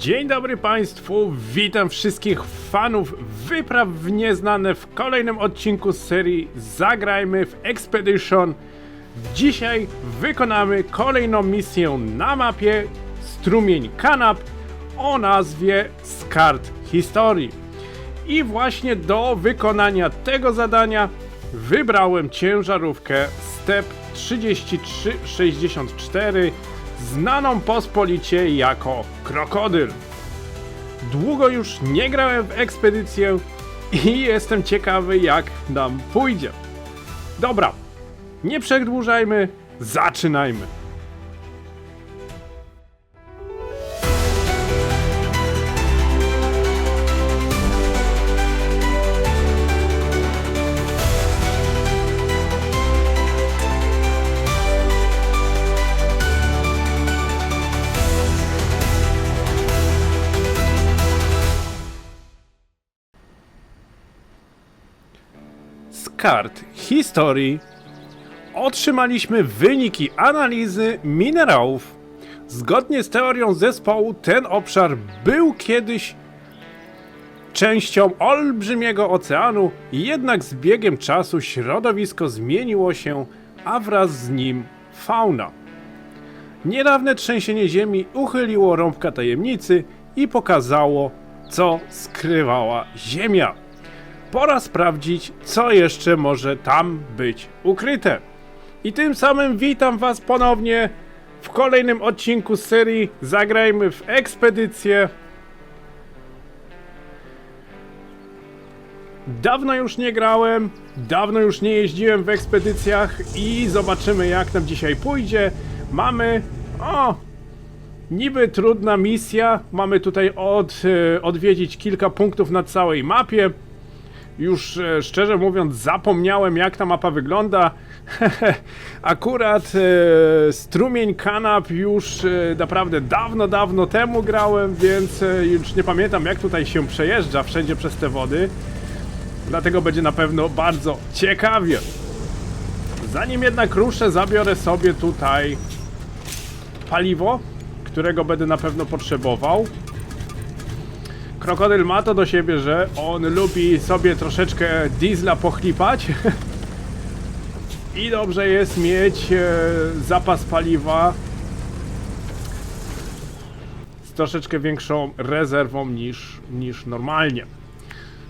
Dzień dobry Państwu, witam wszystkich fanów wypraw w nieznane w kolejnym odcinku serii Zagrajmy w Expedition. Dzisiaj wykonamy kolejną misję na mapie Strumień Kanap o nazwie z kart historii. I właśnie do wykonania tego zadania wybrałem ciężarówkę Step 3364 znaną pospolicie jako Krokodyl. Długo już nie grałem w ekspedycję i jestem ciekawy jak nam pójdzie. Dobra, nie przedłużajmy, zaczynajmy. Kart historii otrzymaliśmy wyniki analizy minerałów. Zgodnie z teorią zespołu, ten obszar był kiedyś częścią olbrzymiego oceanu, jednak z biegiem czasu środowisko zmieniło się, a wraz z nim fauna. Niedawne trzęsienie ziemi uchyliło rąbka tajemnicy i pokazało, co skrywała Ziemia. Pora sprawdzić, co jeszcze może tam być ukryte. I tym samym witam Was ponownie w kolejnym odcinku serii Zagrajmy w ekspedycję. Dawno już nie grałem, dawno już nie jeździłem w ekspedycjach i zobaczymy jak nam dzisiaj pójdzie. Mamy... O! Niby trudna misja. Mamy tutaj od, e, odwiedzić kilka punktów na całej mapie. Już e, szczerze mówiąc, zapomniałem jak ta mapa wygląda. Akurat e, strumień kanap już e, naprawdę dawno, dawno temu grałem, więc e, już nie pamiętam jak tutaj się przejeżdża wszędzie przez te wody. Dlatego będzie na pewno bardzo ciekawie. Zanim jednak ruszę, zabiorę sobie tutaj paliwo, którego będę na pewno potrzebował. Krokodyl ma to do siebie, że on lubi sobie troszeczkę diesla pochlipać. I dobrze jest mieć e, zapas paliwa z troszeczkę większą rezerwą niż, niż normalnie.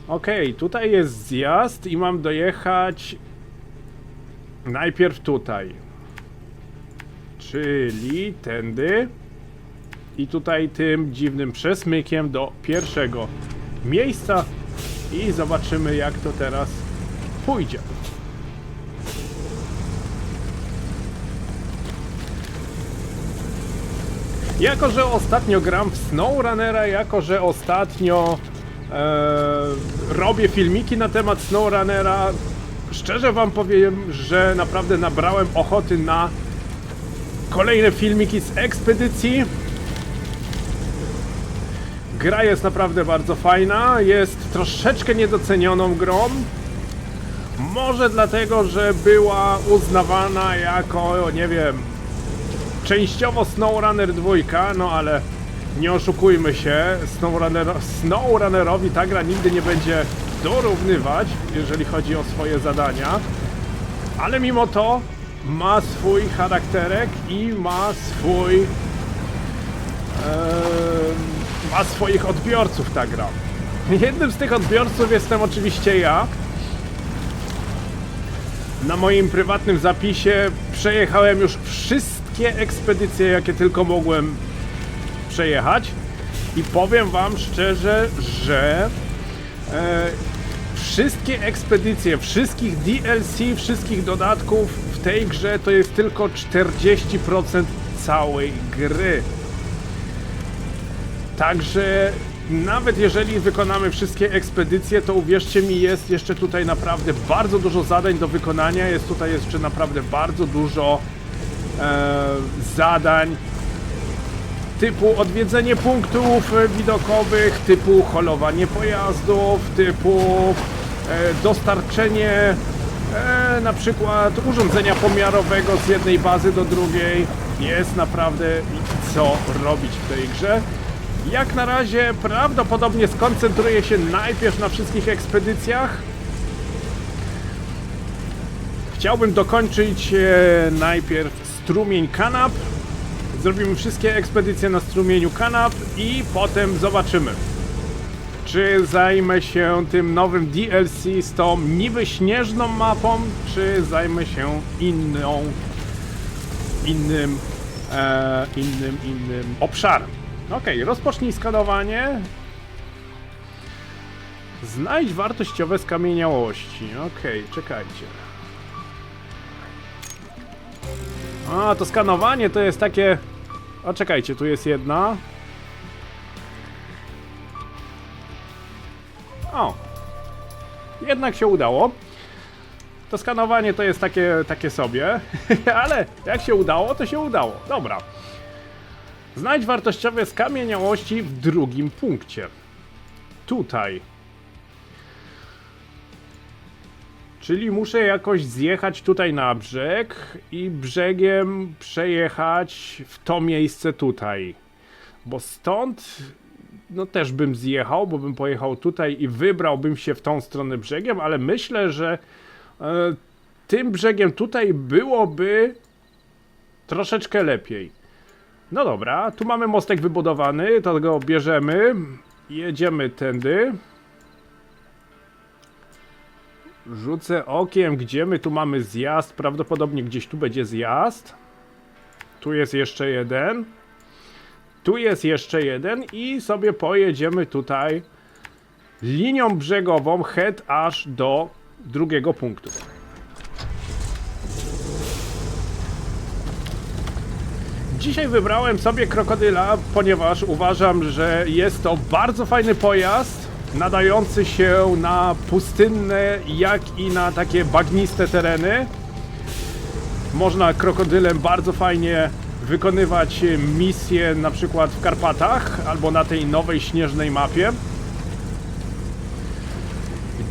Ok, tutaj jest zjazd i mam dojechać najpierw tutaj. Czyli tędy. I tutaj tym dziwnym przesmykiem do pierwszego miejsca. I zobaczymy jak to teraz pójdzie. Jako, że ostatnio gram w SnowRunnera, jako, że ostatnio e, robię filmiki na temat SnowRunnera, szczerze wam powiem, że naprawdę nabrałem ochoty na kolejne filmiki z ekspedycji. Gra jest naprawdę bardzo fajna, jest troszeczkę niedocenioną grą. Może dlatego, że była uznawana jako, nie wiem, częściowo SnowRunner 2, no ale nie oszukujmy się, SnowRunner, SnowRunnerowi ta gra nigdy nie będzie dorównywać, jeżeli chodzi o swoje zadania. Ale mimo to ma swój charakterek i ma swój... Em, ma swoich odbiorców ta gra. Jednym z tych odbiorców jestem oczywiście ja. Na moim prywatnym zapisie przejechałem już wszystkie ekspedycje, jakie tylko mogłem przejechać. I powiem wam szczerze, że e, wszystkie ekspedycje, wszystkich DLC, wszystkich dodatków w tej grze to jest tylko 40% całej gry. Także nawet jeżeli wykonamy wszystkie ekspedycje, to uwierzcie mi, jest jeszcze tutaj naprawdę bardzo dużo zadań do wykonania. Jest tutaj jeszcze naprawdę bardzo dużo e, zadań typu odwiedzenie punktów widokowych, typu holowanie pojazdów, typu e, dostarczenie e, na przykład urządzenia pomiarowego z jednej bazy do drugiej. Jest naprawdę co robić w tej grze. Jak na razie prawdopodobnie skoncentruję się najpierw na wszystkich ekspedycjach. Chciałbym dokończyć e, najpierw strumień kanap. Zrobimy wszystkie ekspedycje na strumieniu kanap i potem zobaczymy. Czy zajmę się tym nowym DLC z tą niby śnieżną mapą, czy zajmę się inną, innym, e, innym, innym obszarem. Okej, rozpocznij skanowanie. Znajdź wartościowe skamieniałości. Okej, czekajcie. A, to skanowanie to jest takie... A czekajcie, tu jest jedna. O! Jednak się udało. To skanowanie to jest takie, takie sobie, ale jak się udało, to się udało. Dobra. Znajdź wartościowe skamieniałości w drugim punkcie. Tutaj. Czyli muszę jakoś zjechać tutaj na brzeg i brzegiem przejechać w to miejsce tutaj. Bo stąd no też bym zjechał, bo bym pojechał tutaj i wybrałbym się w tą stronę brzegiem, ale myślę, że e, tym brzegiem tutaj byłoby troszeczkę lepiej. No dobra, tu mamy mostek wybudowany, to go bierzemy, jedziemy tędy. Rzucę okiem, gdzie my tu mamy zjazd, prawdopodobnie gdzieś tu będzie zjazd. Tu jest jeszcze jeden. Tu jest jeszcze jeden i sobie pojedziemy tutaj linią brzegową head aż do drugiego punktu. Dzisiaj wybrałem sobie krokodyla, ponieważ uważam, że jest to bardzo fajny pojazd, nadający się na pustynne, jak i na takie bagniste tereny. Można krokodylem bardzo fajnie wykonywać misje na przykład w Karpatach albo na tej nowej śnieżnej mapie.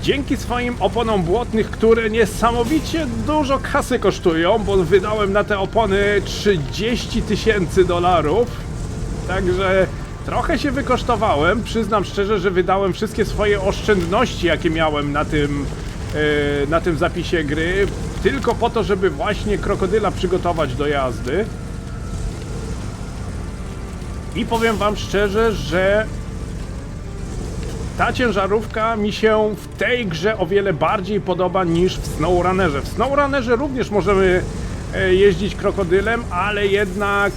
Dzięki swoim oponom błotnych, które niesamowicie dużo kasy kosztują, bo wydałem na te opony 30 tysięcy dolarów. Także trochę się wykosztowałem. Przyznam szczerze, że wydałem wszystkie swoje oszczędności, jakie miałem na tym, yy, na tym zapisie gry, tylko po to, żeby właśnie krokodyla przygotować do jazdy. I powiem wam szczerze, że ta ciężarówka mi się w tej grze o wiele bardziej podoba niż w SnowRunnerze. W SnowRunnerze również możemy e, jeździć krokodylem, ale jednak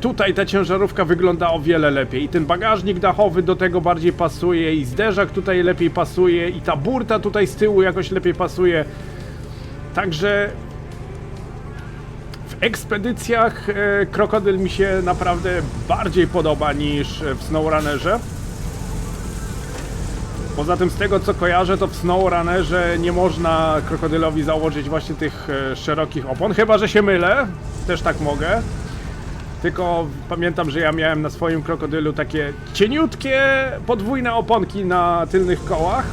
tutaj ta ciężarówka wygląda o wiele lepiej. I ten bagażnik dachowy do tego bardziej pasuje, i zderzak tutaj lepiej pasuje, i ta burta tutaj z tyłu jakoś lepiej pasuje. Także w ekspedycjach e, krokodyl mi się naprawdę bardziej podoba niż w SnowRunnerze. Poza tym z tego co kojarzę, to w SnowRunnerze nie można krokodylowi założyć właśnie tych e, szerokich opon, chyba że się mylę, też tak mogę. Tylko pamiętam, że ja miałem na swoim krokodylu takie cieniutkie podwójne oponki na tylnych kołach.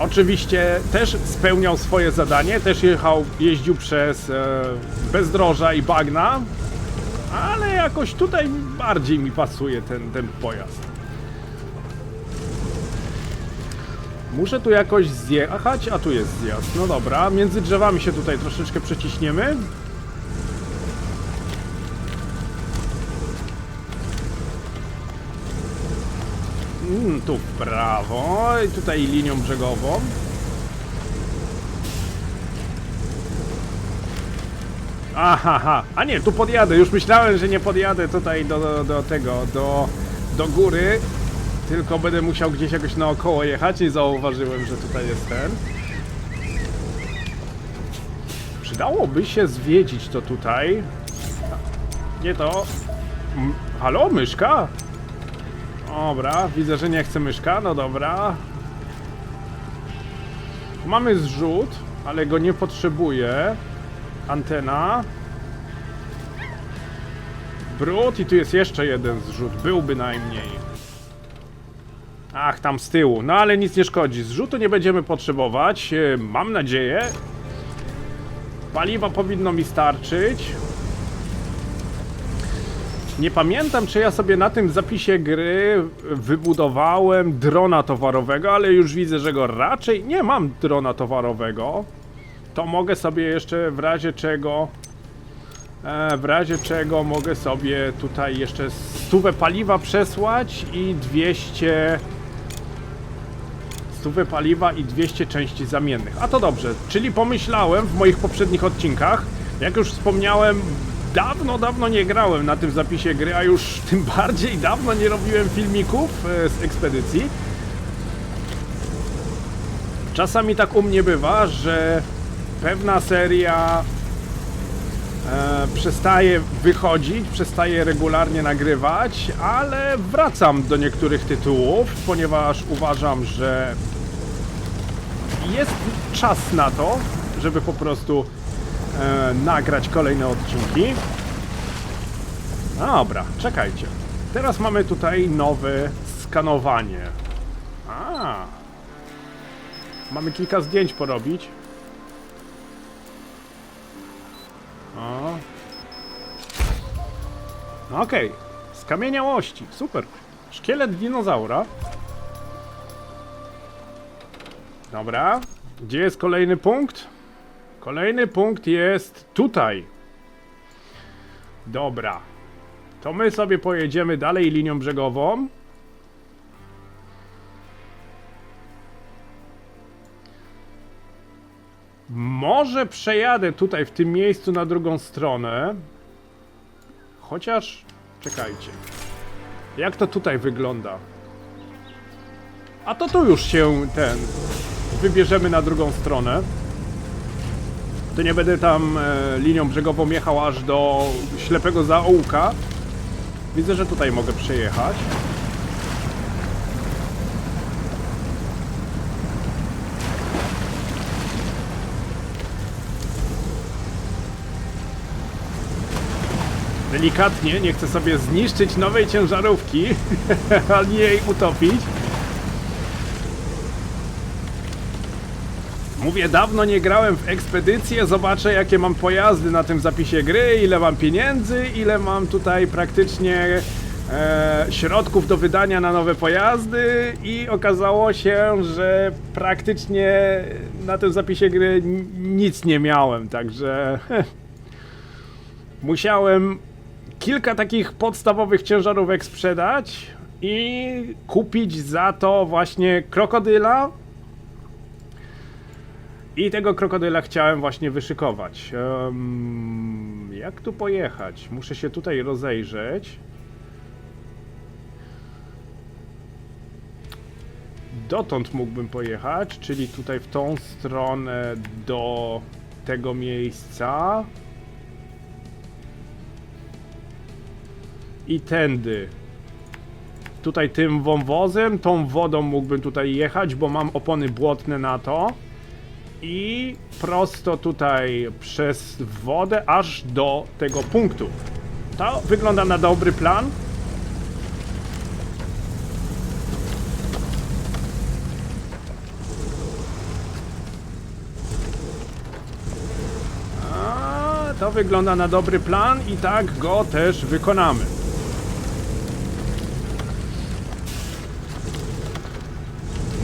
Oczywiście też spełniał swoje zadanie, też jechał, jeździł przez e, bezdroża i bagna, ale jakoś tutaj bardziej mi pasuje ten, ten pojazd. Muszę tu jakoś zjechać, a tu jest zjazd. No dobra, między drzewami się tutaj troszeczkę przeciśniemy. Mm, tu w prawo i tutaj linią brzegową. Aha, a nie, tu podjadę. Już myślałem, że nie podjadę tutaj do, do, do tego, do, do góry. Tylko będę musiał gdzieś jakoś naokoło jechać i zauważyłem, że tutaj jest ten. Przydałoby się zwiedzić to tutaj. Nie to. Halo, myszka? Dobra, widzę, że nie chce myszka. No dobra. Mamy zrzut, ale go nie potrzebuję. Antena. Brud i tu jest jeszcze jeden zrzut. Był bynajmniej. Ach, tam z tyłu. No ale nic nie szkodzi. Zrzutu nie będziemy potrzebować. E, Mam nadzieję. Paliwa powinno mi starczyć. Nie pamiętam, czy ja sobie na tym zapisie gry wybudowałem drona towarowego, ale już widzę, że go raczej nie mam drona towarowego. To mogę sobie jeszcze w razie czego e, w razie czego mogę sobie tutaj jeszcze stówę paliwa przesłać i 200 stówę paliwa i 200 części zamiennych. A to dobrze, czyli pomyślałem w moich poprzednich odcinkach, jak już wspomniałem, dawno, dawno nie grałem na tym zapisie gry, a już tym bardziej dawno nie robiłem filmików e, z ekspedycji. Czasami tak u mnie bywa, że pewna seria e, przestaje wychodzić, przestaje regularnie nagrywać, ale wracam do niektórych tytułów, ponieważ uważam, że jest czas na to, żeby po prostu e, nagrać kolejne odcinki. Dobra, czekajcie. Teraz mamy tutaj nowe skanowanie. A. Mamy kilka zdjęć porobić. O. Okej. Skamieniałości. Super. Szkielet dinozaura. Dobra. Gdzie jest kolejny punkt? Kolejny punkt jest tutaj. Dobra. To my sobie pojedziemy dalej linią brzegową. Może przejadę tutaj w tym miejscu na drugą stronę. Chociaż. Czekajcie. Jak to tutaj wygląda? A to tu już się ten. Wybierzemy na drugą stronę. To nie będę tam e, linią brzegową jechał aż do ślepego zaułka. Widzę, że tutaj mogę przejechać. Delikatnie, nie chcę sobie zniszczyć nowej ciężarówki, ani jej utopić. Mówię, dawno nie grałem w ekspedycję, zobaczę jakie mam pojazdy na tym zapisie gry, ile mam pieniędzy, ile mam tutaj praktycznie e, środków do wydania na nowe pojazdy i okazało się, że praktycznie na tym zapisie gry nic nie miałem, także musiałem kilka takich podstawowych ciężarówek sprzedać i kupić za to właśnie krokodyla. I tego krokodyla chciałem właśnie wyszykować. Jak tu pojechać? Muszę się tutaj rozejrzeć. Dotąd mógłbym pojechać, czyli tutaj w tą stronę do tego miejsca. i tędy. Tutaj tym wąwozem, tą wodą mógłbym tutaj jechać, bo mam opony błotne na to. I prosto tutaj przez wodę aż do tego punktu. To wygląda na dobry plan. A, to wygląda na dobry plan i tak go też wykonamy.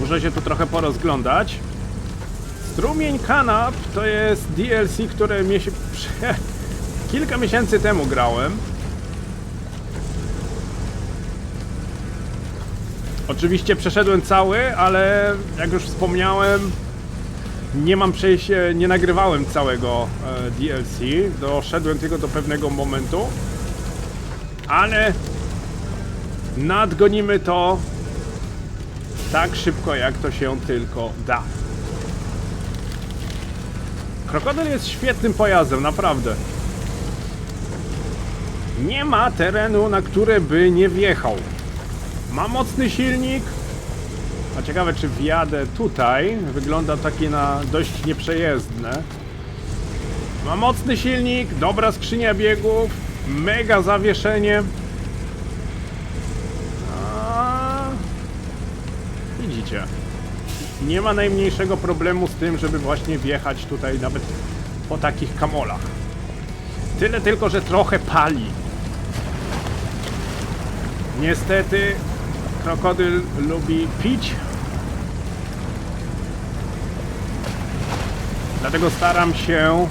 Muszę się tu trochę porozglądać. Strumień kanap to jest DLC, które mnie się kilka miesięcy temu grałem. Oczywiście przeszedłem cały, ale jak już wspomniałem, nie mam przejścia, nie nagrywałem całego e, DLC. Doszedłem tylko do pewnego momentu. Ale nadgonimy to tak szybko, jak to się tylko da. Krokodyl jest świetnym pojazdem, naprawdę. Nie ma terenu, na które by nie wjechał. Ma mocny silnik. A ciekawe, czy wjadę tutaj. Wygląda takie na dość nieprzejezdne. Ma mocny silnik, dobra skrzynia biegów, mega zawieszenie. A... Widzicie. Nie ma najmniejszego problemu z tym, żeby właśnie wjechać tutaj nawet po takich kamolach. Tyle tylko, że trochę pali. Niestety krokodyl lubi pić. Dlatego staram się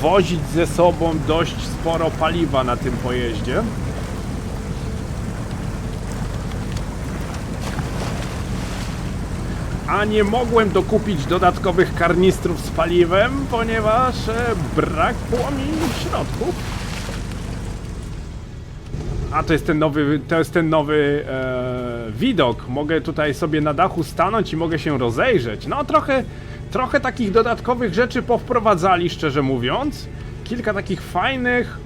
wozić ze sobą dość sporo paliwa na tym pojeździe. A nie mogłem dokupić dodatkowych karnistrów z paliwem, ponieważ e, brakło mi środków. A to jest ten nowy, to jest ten nowy e, widok. Mogę tutaj sobie na dachu stanąć i mogę się rozejrzeć. No trochę, trochę takich dodatkowych rzeczy powprowadzali, szczerze mówiąc. Kilka takich fajnych,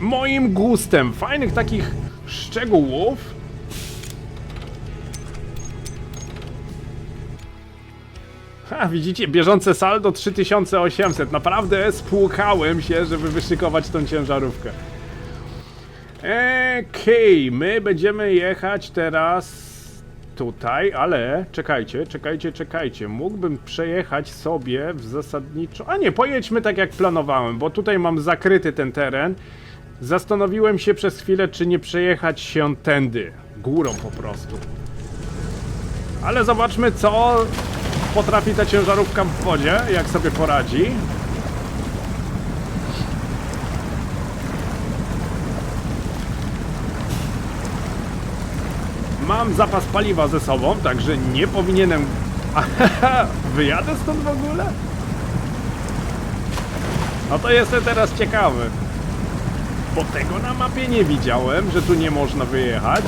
moim gustem, fajnych takich szczegółów. Ha, widzicie, bieżące saldo 3800. Naprawdę spłukałem się, żeby wyszykować tą ciężarówkę. Okej, my będziemy jechać teraz tutaj, ale czekajcie, czekajcie, czekajcie. Mógłbym przejechać sobie w zasadniczo. A nie, pojedźmy tak jak planowałem, bo tutaj mam zakryty ten teren. Zastanowiłem się przez chwilę, czy nie przejechać się tędy, górą po prostu. Ale zobaczmy, co potrafi ta ciężarówka w wodzie, jak sobie poradzi. Mam zapas paliwa ze sobą, także nie powinienem... Wyjadę stąd w ogóle? No to jestem teraz ciekawy. Bo tego na mapie nie widziałem, że tu nie można wyjechać.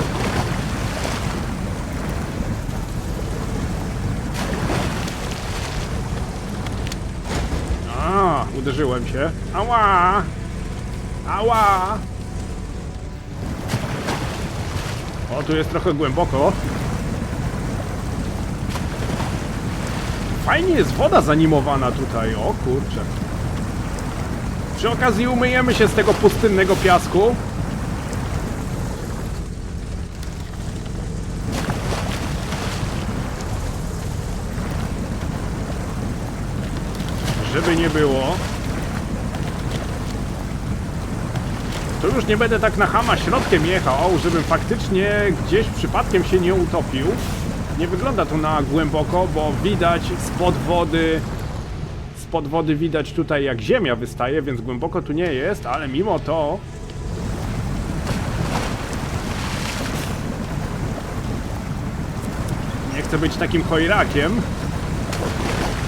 A, uderzyłem się. Ała! Ała! O, tu jest trochę głęboko. Fajnie jest woda zanimowana tutaj, o kurczę. Przy okazji umyjemy się z tego pustynnego piasku. Żeby nie było. To już nie będę tak na hama środkiem jechał, żebym faktycznie gdzieś przypadkiem się nie utopił. Nie wygląda to na głęboko, bo widać spod wody spod wody widać tutaj jak ziemia wystaje, więc głęboko tu nie jest, ale mimo to nie chcę być takim chojrakiem.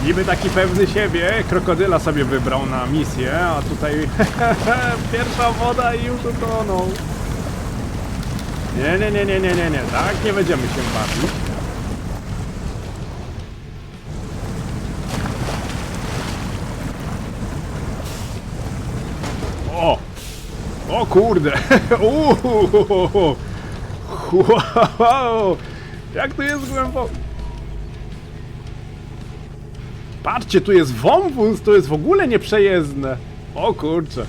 Niby taki pewny siebie, krokodyla sobie wybrał na misję, a tutaj pierwsza woda i już utonął. Nie, nie, nie, nie, nie, nie, nie, tak nie będziemy się bawić. O! O kurde! Uuu! Wow! Jak tu jest głęboko? Patrzcie, tu jest wąwóz, to jest w ogóle nieprzejezdne. O kurczę.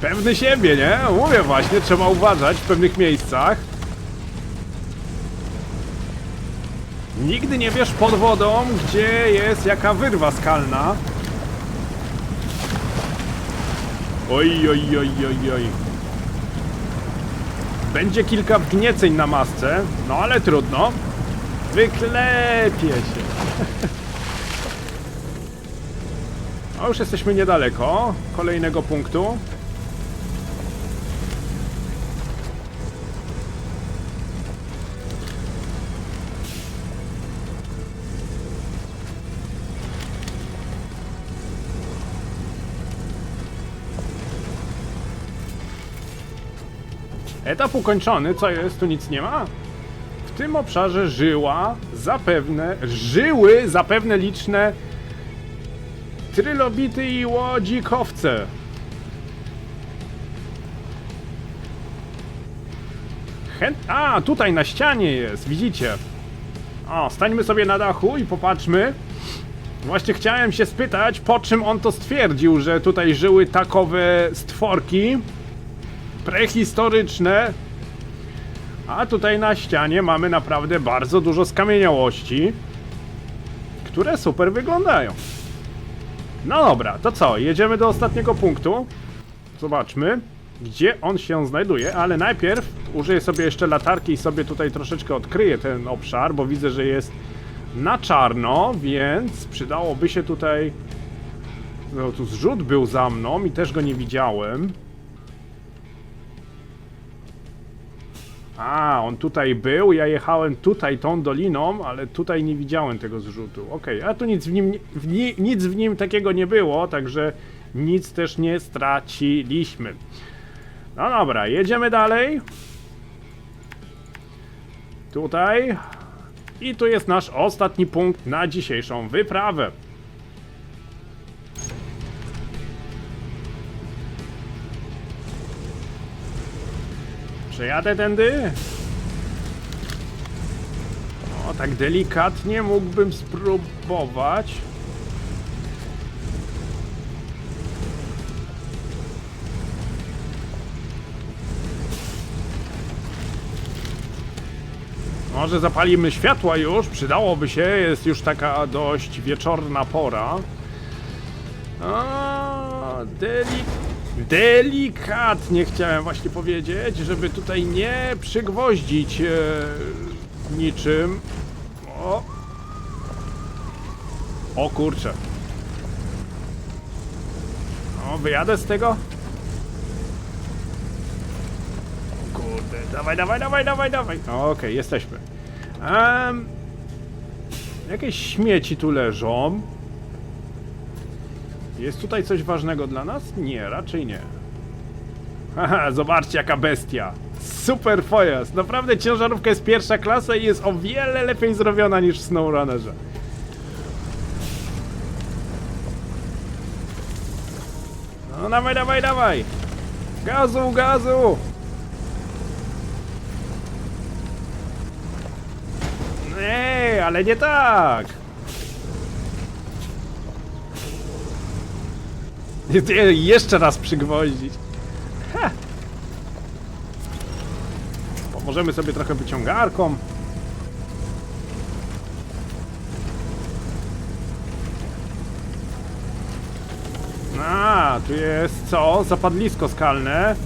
Pewny siebie, nie? Mówię właśnie, trzeba uważać w pewnych miejscach. Nigdy nie wiesz pod wodą, gdzie jest jaka wyrwa skalna. Oj, oj, oj, oj, oj. Będzie kilka wgnieceń na masce, no ale trudno. Wyklepie się. No już jesteśmy niedaleko kolejnego punktu. Etap ukończony, co jest? Tu nic nie ma? W tym obszarze żyła zapewne, żyły zapewne liczne trylobity i łodzikowce. Chęt... A, tutaj na ścianie jest, widzicie? O, stańmy sobie na dachu i popatrzmy. Właśnie chciałem się spytać, po czym on to stwierdził, że tutaj żyły takowe stworki prehistoryczne. A tutaj na ścianie mamy naprawdę bardzo dużo skamieniałości, które super wyglądają. No dobra, to co? Jedziemy do ostatniego punktu. Zobaczmy, gdzie on się znajduje, ale najpierw użyję sobie jeszcze latarki i sobie tutaj troszeczkę odkryję ten obszar, bo widzę, że jest na czarno, więc przydałoby się tutaj... No tu zrzut był za mną i też go nie widziałem. A, on tutaj był, ja jechałem tutaj tą doliną, ale tutaj nie widziałem tego zrzutu. Okej, a tu nic w, nim, w ni, nic w nim takiego nie było, także nic też nie straciliśmy. No dobra, jedziemy dalej. Tutaj. I tu jest nasz ostatni punkt na dzisiejszą wyprawę. Przejadę tędy. O, tak delikatnie mógłbym spróbować. Może zapalimy światła już, przydałoby się, jest już taka dość wieczorna pora. A, delik delikatnie chciałem właśnie powiedzieć, żeby tutaj nie przygwoździć e, niczym. O. o kurczę. O, wyjadę z tego. Kurde, dawaj, dawaj, dawaj, dawaj, dawaj. Okej, jesteśmy. Em, jakieś śmieci tu leżą. Jest tutaj coś ważnego dla nas? Nie, raczej nie. Haha, zobaczcie jaka bestia. Super pojazd. Naprawdę ciężarówka jest pierwsza klasa i jest o wiele lepiej zrobiona niż w SnowRunnerze. No dawaj, dawaj, dawaj. Gazu, gazu. Ej, ale nie tak. Jeszcze raz przygwoździć. Ha. Pomożemy sobie trochę wyciągarką. A, tu jest co? Zapadlisko skalne.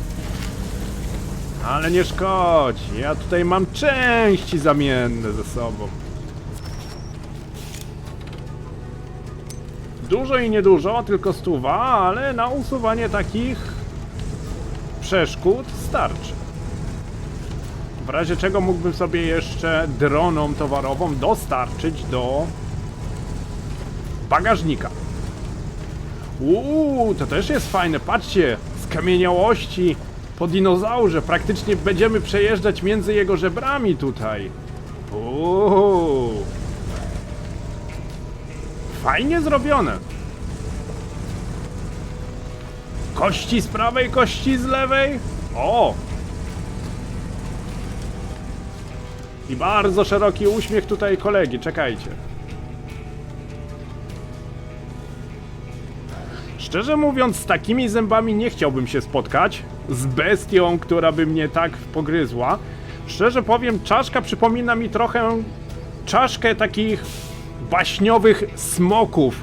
Ale nie szkodzi. Ja tutaj mam części zamienne ze sobą. Dużo i niedużo, tylko stuwa, ale na usuwanie takich przeszkód starczy. W razie czego mógłbym sobie jeszcze droną towarową dostarczyć do bagażnika. Uuu, to też jest fajne. Patrzcie, skamieniałości po dinozaurze. Praktycznie będziemy przejeżdżać między jego żebrami tutaj. Uuu. Fajnie zrobione. Kości z prawej, kości z lewej. O! I bardzo szeroki uśmiech tutaj kolegi, czekajcie. Szczerze mówiąc, z takimi zębami nie chciałbym się spotkać. Z bestią, która by mnie tak pogryzła. Szczerze powiem, czaszka przypomina mi trochę czaszkę takich baśniowych smoków.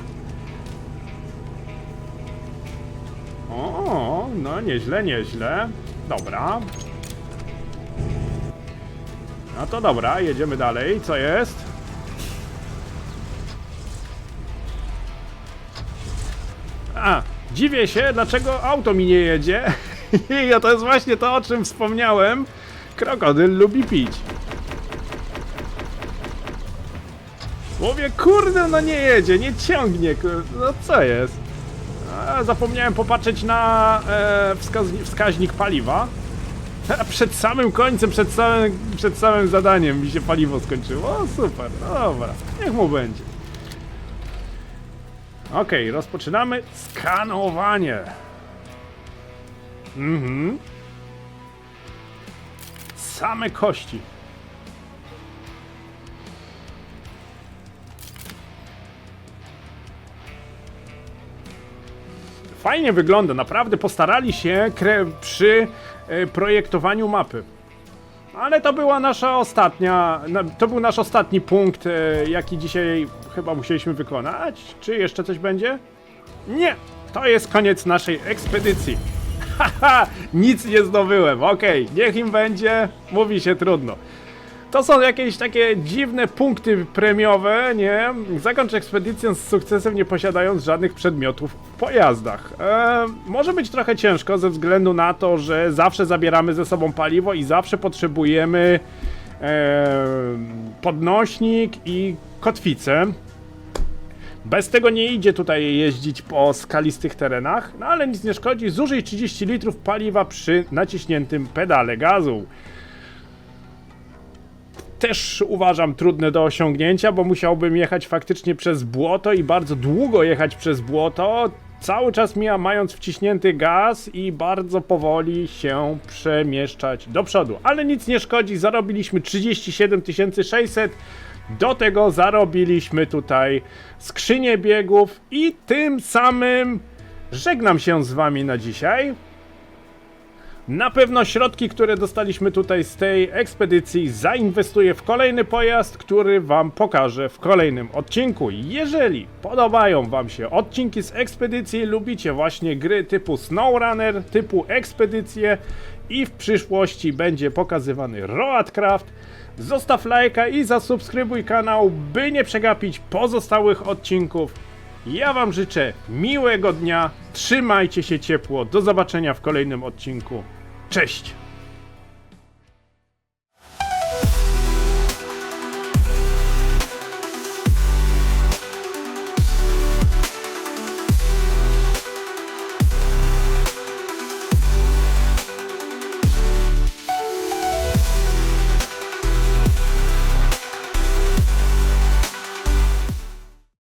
O, no nieźle, nieźle. Dobra. No to dobra, jedziemy dalej. Co jest? A, dziwię się, dlaczego auto mi nie jedzie. I to jest właśnie to, o czym wspomniałem. Krokodyl lubi pić. Mówię, kurde, no nie jedzie, nie ciągnie, no co jest? A, zapomniałem popatrzeć na e, wskaźnik, wskaźnik paliwa. Przed samym końcem, przed samym, przed samym zadaniem mi się paliwo skończyło. O, super, no dobra, niech mu będzie. Okej, rozpoczynamy skanowanie. Mhm. Same kości. Fajnie wygląda, naprawdę postarali się przy e, projektowaniu mapy. Ale to była nasza ostatnia, na, to był nasz ostatni punkt, e, jaki dzisiaj chyba musieliśmy wykonać. Czy jeszcze coś będzie? Nie, to jest koniec naszej ekspedycji. Haha, nic nie zdobyłem. Okej, niech im będzie. Mówi się trudno. To są jakieś takie dziwne punkty premiowe, nie? Zakończ ekspedycję z sukcesem, nie posiadając żadnych przedmiotów w pojazdach. E, może być trochę ciężko ze względu na to, że zawsze zabieramy ze sobą paliwo i zawsze potrzebujemy e, podnośnik i kotwicę. Bez tego nie idzie tutaj jeździć po skalistych terenach, no ale nic nie szkodzi. Zużyj 30 litrów paliwa przy naciśniętym pedale gazu też uważam trudne do osiągnięcia, bo musiałbym jechać faktycznie przez błoto i bardzo długo jechać przez błoto, cały czas mija mając wciśnięty gaz i bardzo powoli się przemieszczać do przodu. Ale nic nie szkodzi, zarobiliśmy 37 600, do tego zarobiliśmy tutaj skrzynię biegów i tym samym żegnam się z wami na dzisiaj. Na pewno środki, które dostaliśmy tutaj z tej ekspedycji, zainwestuję w kolejny pojazd, który Wam pokażę w kolejnym odcinku. Jeżeli podobają Wam się odcinki z ekspedycji, lubicie właśnie gry typu SnowRunner, typu ekspedycje i w przyszłości będzie pokazywany Roadcraft, zostaw lajka i zasubskrybuj kanał, by nie przegapić pozostałych odcinków. Ja Wam życzę miłego dnia, trzymajcie się ciepło, do zobaczenia w kolejnym odcinku. Cześć!